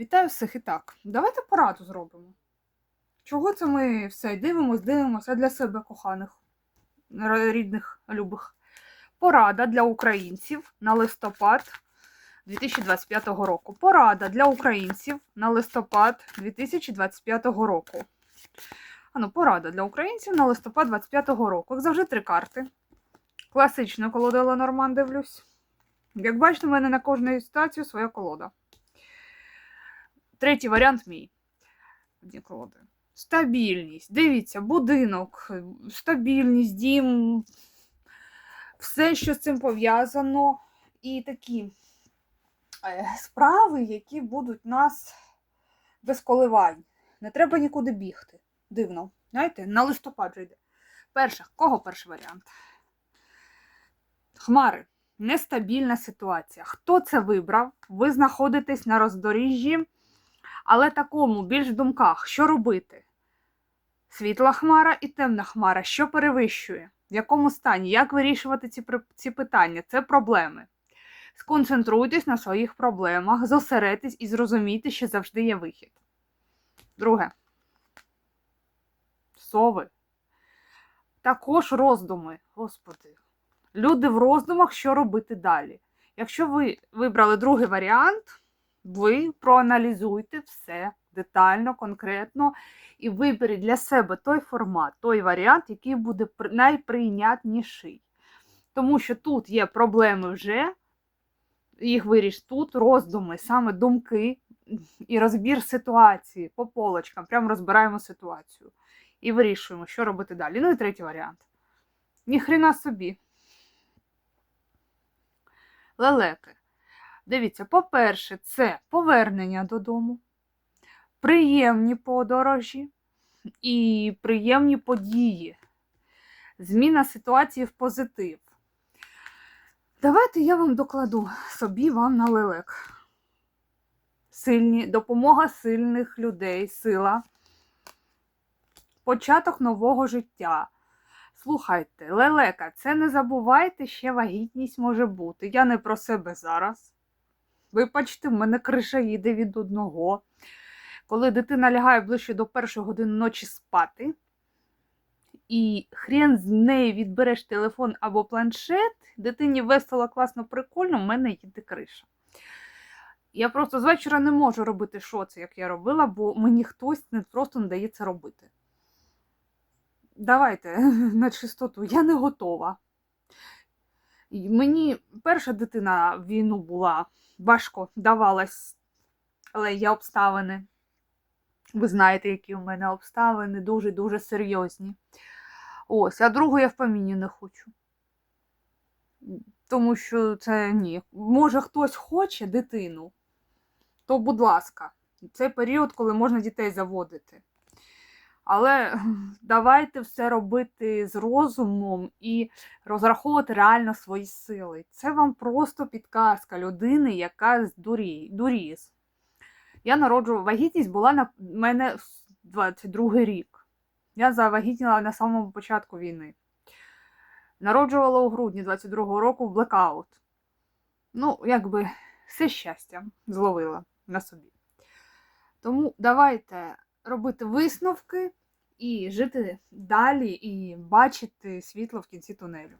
Вітаю всіх і так. Давайте пораду зробимо. Чого це ми все дивимось, дивимося для себе коханих, рідних, любих. Порада для українців на листопад 2025 року. Порада для українців на листопад 2025 року. Ану, порада для українців на листопад 2025 року. Як завжди, три карти. Класичну колоду Ленорман дивлюсь. Як бачите, в мене на кожну ситуацію своя колода. Третій варіант мій. Одні колоди. Стабільність. Дивіться, будинок, стабільність, дім, все, що з цим пов'язано. І такі е, справи, які будуть нас без коливань. Не треба нікуди бігти. Дивно. Знаєте, на листопад же йде. Перше, кого перший варіант? Хмари. Нестабільна ситуація. Хто це вибрав? Ви знаходитесь на роздоріжжі, але такому більш в думках, що робити? Світла хмара і темна хмара, що перевищує? В якому стані? Як вирішувати ці, ці питання? Це проблеми. Сконцентруйтесь на своїх проблемах, зосередьтесь і зрозумійте, що завжди є вихід. Друге. Сови. Також роздуми. Господи. Люди в роздумах, що робити далі. Якщо ви вибрали другий варіант, ви проаналізуйте все детально, конкретно і виберіть для себе той формат, той варіант, який буде найприйнятніший. Тому що тут є проблеми вже, їх виріш тут, роздуми, саме думки і розбір ситуації по полочкам. Прямо розбираємо ситуацію і вирішуємо, що робити далі. Ну і третій варіант. Ніхрена собі. Лелеки. Дивіться, по-перше, це повернення додому, приємні подорожі і приємні події. Зміна ситуації в позитив. Давайте я вам докладу собі вам на лелек. Сильні, допомога сильних людей, сила, початок нового життя. Слухайте, лелека, це не забувайте, ще вагітність може бути. Я не про себе зараз. Вибачте, в мене криша їде від одного. Коли дитина лягає ближче до першої години ночі спати, і хрен з неї відбереш телефон або планшет, дитині весело, класно, прикольно, в мене їде криша. Я просто з вечора не можу робити що це, як я робила, бо мені хтось не просто не дає це робити. Давайте на чистоту, я не готова. Мені перша дитина в війну була важко давалась, але є обставини. Ви знаєте, які у мене обставини, дуже-дуже серйозні. Ось, а другу я в поміні не хочу. Тому що це ні. Може, хтось хоче дитину, то, будь ласка, це період, коли можна дітей заводити. Але давайте все робити з розумом і розраховувати реально свої сили. Це вам просто підказка людини, яка здурі, дуріс. Я народжувала, вагітність була на мене в 22 рік. Я завагітніла на самому початку війни. Народжувала у грудні 22-го року в блекаут. Ну, якби все щастя зловила на собі. Тому давайте робити висновки і жити далі, і бачити світло в кінці тунелю.